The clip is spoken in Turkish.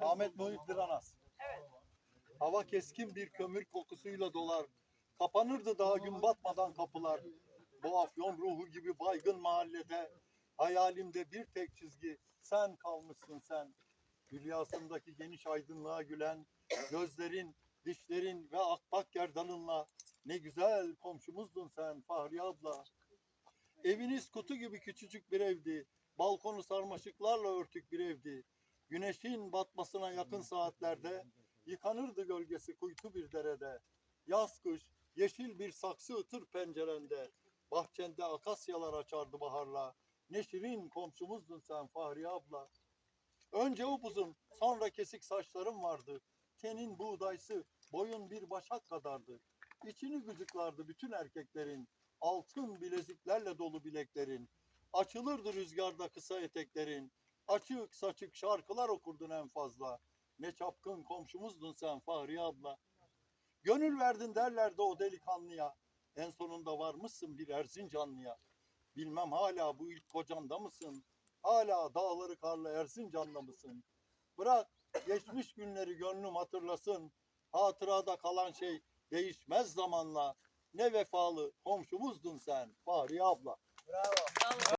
Ahmet Muhit Diranas. Evet. Hava keskin bir kömür kokusuyla dolar. Kapanırdı daha gün batmadan kapılar. Bu afyon ruhu gibi baygın mahallede. Hayalimde bir tek çizgi. Sen kalmışsın sen. Hülyasındaki geniş aydınlığa gülen. Gözlerin, dişlerin ve akbak gerdanınla. Ne güzel komşumuzdun sen Fahriye abla. Eviniz kutu gibi küçücük bir evdi. Balkonu sarmaşıklarla örtük bir evdi. Güneşin batmasına yakın saatlerde yıkanırdı gölgesi kuytu bir derede. Yaz kış yeşil bir saksı ıtır pencerende. Bahçende akasyalar açardı baharla. Ne şirin komşumuzdun sen Fahriye abla. Önce upuzun sonra kesik saçların vardı. Tenin buğdaysı boyun bir başak kadardı. İçini gıcıklardı bütün erkeklerin. Altın bileziklerle dolu bileklerin. Açılırdı rüzgarda kısa eteklerin. Açık saçık şarkılar okurdun en fazla. Ne çapkın komşumuzdun sen Fahriye abla. Gönül verdin derlerdi o delikanlıya. En sonunda varmışsın bir Erzincanlıya. Bilmem hala bu ilk kocanda mısın? Hala dağları karlı Erzincan'da mısın? Bırak geçmiş günleri gönlüm hatırlasın. Hatırada kalan şey değişmez zamanla. Ne vefalı komşumuzdun sen Fahriye abla. Bravo.